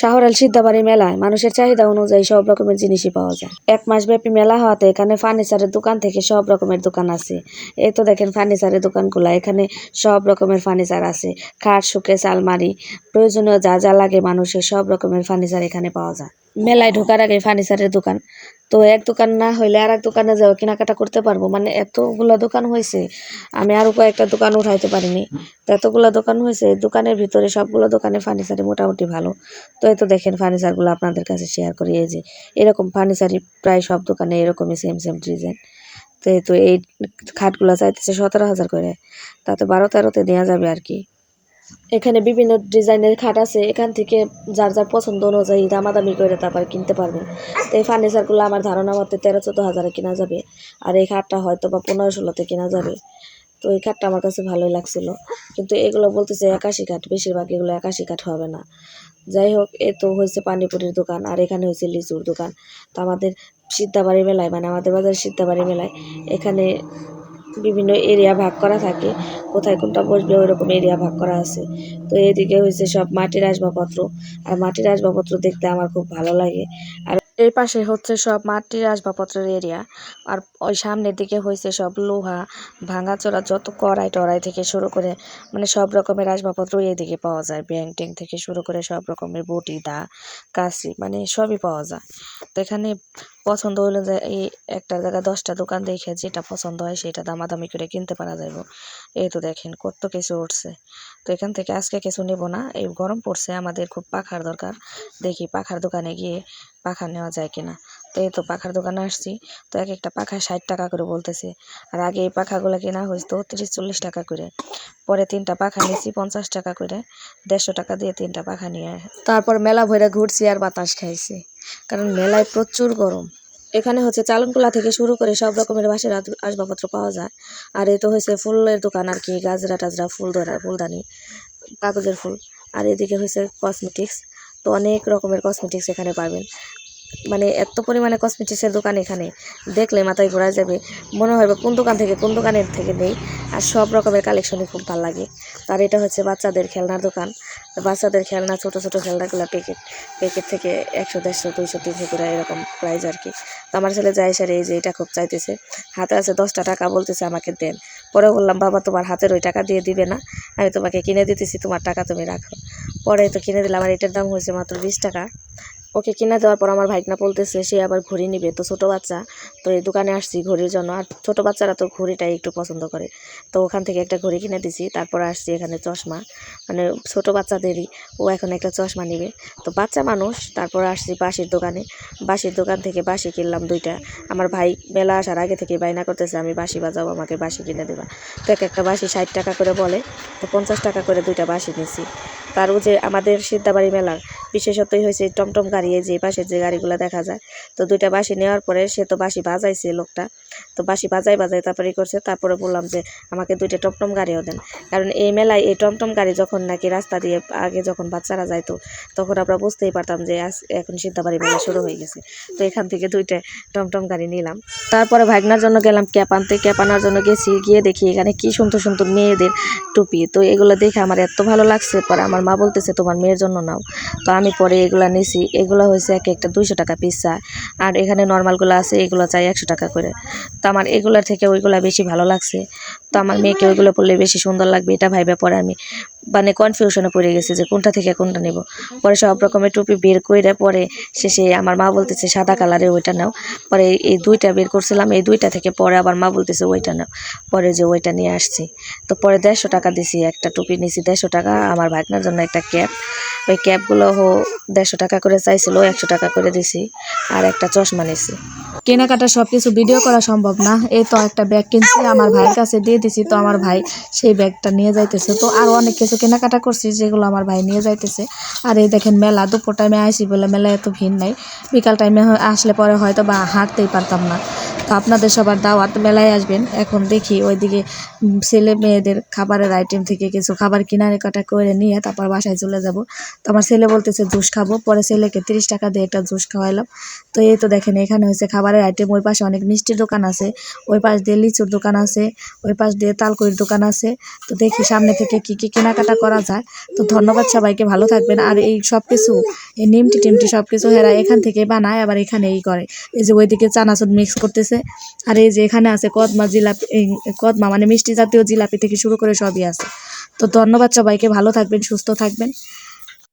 শাহরাল সিদ্ধাবাড়ি মেলায় মানুষের চাহিদা অনুযায়ী সব রকমের জিনিসই পাওয়া যায়। এক মাস ব্যাপী মেলা হওয়াতে এখানে ফার্নিচারের দোকান থেকে সব রকমের দোকান আছে। এই তো দেখেন ফার্নিচারের দোকানগুলা, এখানে সব রকমের ফার্নিচার আছে। খাট, শোকেস, আলমারি, প্রয়োজনীয় যা যা লাগে মানুষের সব রকমের ফার্নিচার এখানে পাওয়া যায়। মেলায় ঢোকার আগে ফার্নিচারের দোকান। তো এক দোকান না হইলে আর এক দোকানে যাও কেনাকাটা করতে পারব। মানে এতগুলো দোকান হয়েছে আমি আরও কয়েকটা দোকান উঠাইতে পারিনি। তো এতগুলো দোকান হয়েছে দোকানের ভিতরে সবগুলো দোকানে ফার্নিচারই মোটামুটি ভালো। তো এই তো দেখেন ফার্নিচারগুলো আপনাদের কাছে শেয়ার করি। এই যে, এরকম ফার্নিচারই প্রায় সব দোকানে এরকমই সেম সেম ডিজাইন তো এই তো এই খাটগুলো চাইতেছে সতেরো হাজার করে। তাতে বারো তেরোতে নেওয়া যাবে আর কি। এখানে বিভিন্ন ডিজাইনের খাট আছে, এখান থেকে যার যার পছন্দ অনুযায়ী দামাদামি করে তারপর কিনতে পারবেন। তো এই ফার্নিচারগুলো আমার ধারণা মতে তেরো চোদ্দ হাজারে কেনা যাবে। আর এই খাটটা হয়তো বা পনেরো ষোলোতে কেনা যাবে। তো এই খাটটা আমার কাছে ভালোই লাগছিল। কিন্তু এগুলো বলতেছে একাশি কাঠ বেশিরভাগ এগুলো একাশি কাঠ হবে না। যাই হোক, এ তো হয়েছে পানিপুরির দোকান, আর এখানে হয়েছে লিচুর দোকান। তো আমাদের সিদ্ধাবাড়ি মেলায় মানে আমাদের বাজার সিদ্ধাবাড়ি মেলায় এখানে বিভিন্ন এরিয়া ভাগ করা থাকে। কোথায় কোনটা বসবে ওই রকম এরিয়া ভাগ করা আছে। তো এদিকে হয়েছে সব মাটির আসবাবপত্র। আর মাটির আসবাবপত্র দেখতে আমার খুব ভালো লাগে। আর এই পাশে হচ্ছে সব মাটির আসবাবপত্রের এরিয়া আর ওই সামনের দিকে হয়েছে সব লোহা ভাঙাচোরা যত কড়াই টড়াই থেকে শুরু করে মানে সব রকমের আসবাবপত্র এদিকে পাওয়া যায়। ব্যাং ট্যাং থেকে শুরু করে সব রকমের বটি, দা কাশি মানে সবই পাওয়া যায়। তো এখানে পছন্দ হলো যে এই একটা জায়গায় দশটা দোকান দেখে যেটা পছন্দ হয় সেটা দামাদামি করে কিনতে পারা যাইব। এই তো দেখেন কত কিছু উঠছে। তো এখান থেকে আজকে কিছু নেব না, এই গরম পড়ছে, আমাদের খুব পাখার দরকার। দেখি পাখার দোকানে গিয়ে পাখা নেওয়া যায় কিনা? তো এই তো পাখার দোকানে আসছি। তো এক একটা পাখা ষাট টাকা করে বলতেছে। আর আগে এই পাখাগুলো কেনা হয়েছিল তিরিশ চল্লিশ টাকা করে। পরে তিনটা পাখা নিয়েছি পঞ্চাশ টাকা করে। দেড়শো টাকা দিয়ে তিনটা পাখা নিয়ে তারপর মেলা ভরে ঘুরছি আর বাতাস খাইছি। কারণ মেলায় প্রচুর গরম। এখানে হচ্ছে চালনকুলা থেকে শুরু করে সব রকমের আদ- আসবাবপত্র পাওয়া যায়। আর এই তো হয়েছে ফুলের দোকান আর কি, গাজরা টাজরা, ফুল ধরা, ফুলদানি, কাগজের ফুল। আর এদিকে হয়েছে কসমেটিক্স তো অনেক রকমের কসমেটিক্স এখানে পাবেন। মানে এত পরিমাণে কসমেটিক্সের দোকান এখানে। দেখলে মাথায় ঘোরা যাবে। মনে হয় কোন দোকান থেকে, কোন দোকানের থেকে নেই। আর সব রকমের কালেকশনই খুব ভালো লাগে। আর এটা হচ্ছে বাচ্চাদের খেলনার দোকান। বাচ্চাদের খেলনা, ছোট ছোট খেলনাগুলো প্যাকেট প্যাকেট থেকে একশো, দেড়শো, দুইশো, তিনশো করে এরকম প্রাইজ আর কি। তো আমার ছেলে যায় সারে এই যে এটা খুব চাইতেছে। হাতে আছে দশটা টাকা বলতেছে আমাকে, দেন। পরে বললাম, বাবা, তোমার হাতের ওই টাকা দিয়ে দিবে না। আমি তোমাকে কিনে দিতেছি, তোমার টাকা তুমি রাখো। পরে তো কিনে দিলাম আর এটার দাম হয়েছে মাত্র বিশ টাকা। ওকে কিনে দেওয়ার পর আমার ভাইকনা বলতেছে, সে আবার ঘড়ি নিবে। তো ছোট বাচ্চা, তো এই দোকানে আসছি ঘড়ির জন্য। আর ছোট বাচ্চারা তো ঘড়িটাই একটু পছন্দ করে। তো ওখান থেকে একটা ঘড়ি কিনে দিছি, তারপর আসছি এখানে চশমা। মানে ছোট বাচ্চাদেরই, ও এখন একটা চশমা নিবে। তো বাচ্চা মানুষ, তারপর আসছি বাঁশির দোকানে। বাঁশির দোকান থেকে বাঁশি কিনলাম দুইটা। আমার ভাই মেলা আসার আগে থেকে বাইনা করতেছে, আমি বাঁশি বাজাবো আমাকে বাঁশি কিনে দেবা। তো এক একটা বাঁশি ষাট টাকা করে বলে, তো পঞ্চাশ টাকা করে দুইটা বাঁশি নিছি। তারও যে আমাদের সিদ্ধাবাড়ি মেলার, বিশেষতই হয়েছে টমটম গাড়ি যে পাশের যে গাড়িগুলো দেখা যায়। তো দুইটা বাঁশি নেওয়ার পরে সে তো বাঁশি বাজাইছে লোকটা। তো বাঁশি বাজাই বাজাই তারপরে করছে, তারপরে বললাম যে আমাকে দুইটা টমটম গাড়িও দেন। কারণ এই মেলায় এই টমটম গাড়ি যখন নাকি রাস্তা দিয়ে আগে যখন বাচ্চারা যাইতো, তখন আমরা বুঝতেই পারতাম যে এখন সিদ্ধাবাড়ি মেলা শুরু হয়ে গেছে। তো এখান থেকে দুইটা টমটম গাড়ি নিলাম। তারপরে ভাগনার জন্য গেলাম ক্যাপ আনতে ক্যাপ আনার জন্য গেছি, গিয়ে দেখি এখানে কি সুন্দর সুন্দর মেয়েদের টুপি। তো এগুলো দেখে আমার এত ভালো লাগছে, পরে আমার মা বলতেছে, তোমার মেয়ের জন্য নাও। তো আমি পরে এগুলো নিছি। এগুলো হয়েছে এক একটা দুইশো টাকা পিস আর এখানে নর্মালগুলো আছে, এগুলো চাই একশো টাকা করে। তো আমার এগুলোর থেকে ওইগুলো বেশি ভালো লাগছে। তো আমার মেয়েকে ওইগুলো পড়লে বেশি সুন্দর লাগবে, এটা ভাইবে পরে আমি। মানে কনফিউশনে পড়ে গেছে যে কোনটা থেকে কোনটা নেব। পরে সব রকমের টুপি বের করে পরে শেষে আমার মা বলতেছে, সাদা কালারের ওইটা নাও। পরে এই- দুইটা বের করছিলাম, এই দুইটা থেকে পরে আবার মা বলতেছে, ওইটা নাও। পরে যে ওইটা নিয়ে আসছি। তো পরে দেড়শো টাকা দিছি, একটা টুপি নিছি দেড়শো টাকা, আমার ভাগনার জন্য একটা ক্যাপ। ওই ক্যাপগুলো হো দেড়শো টাকা করে চাইছিল, একশো টাকা করে দিছি আর একটা চশমা নিছি। কেনাকাটা সব কিছু ভিডিও করা সম্ভব না। এই তো একটা ব্যাগ কিনছি, আমার ভাইয়ের কাছে দিয়ে দিছি, তো আমার ভাই সেই ব্যাগটা নিয়ে যাইতেছে। তো আরও অনেক কিছু কেনাকাটা করছি, যেগুলো আমার ভাই নিয়ে যাইতেছে। আর এই দেখেন মেলা, দুপুর টাইমে আইসি বলে মেলা এত ভিড় নাই। বিকাল টাইমে আসলে পরে হয়তো বা হাঁটতেই পারতাম না। আপনাদের সবার দাওয়াত মেলায় আসবেন। এখন দেখি ওইদিকে ছেলে মেয়েদের খাবারের আইটেম থেকে কিছু খাবার কিনারে কাটা করে নিয়ে তারপর বাসায় চলে যাব। তো আমার ছেলে বলতেছে, জুস খাব। পরে ছেলেকে তিরিশ টাকা দিয়ে একটা জুস খাওয়াইলাম। তো এই তো দেখেন, এখানে হয়েছে খাবারের আইটেম ওই পাশে অনেক মিষ্টির দোকান আছে। ওই পাশ দিয়ে লিচুর দোকান আছে। ওই পাশ দিয়ে তালকুড়ির দোকান আছে। তো দেখি সামনে থেকে কি কি কেনাকাটা করা যায়। তো ধন্যবাদ সবাইকে, ভালো থাকবেন। আর এই সব কিছু এই নিমটি টিমটি সব কিছু হেরা এখান থেকে বানায়, আবার এখানেই করে। এই যে ওইদিকে চানাচুর মিক্স করতেছে। আর এই যে এখানে আছে কদমা জিলাপি কদমা মানে মিষ্টি জাতীয় জিলাপি থেকে শুরু করে সবই আছে। তো ধন্যবাদ সবাইকে, ভালো থাকবেন, সুস্থ থাকবেন।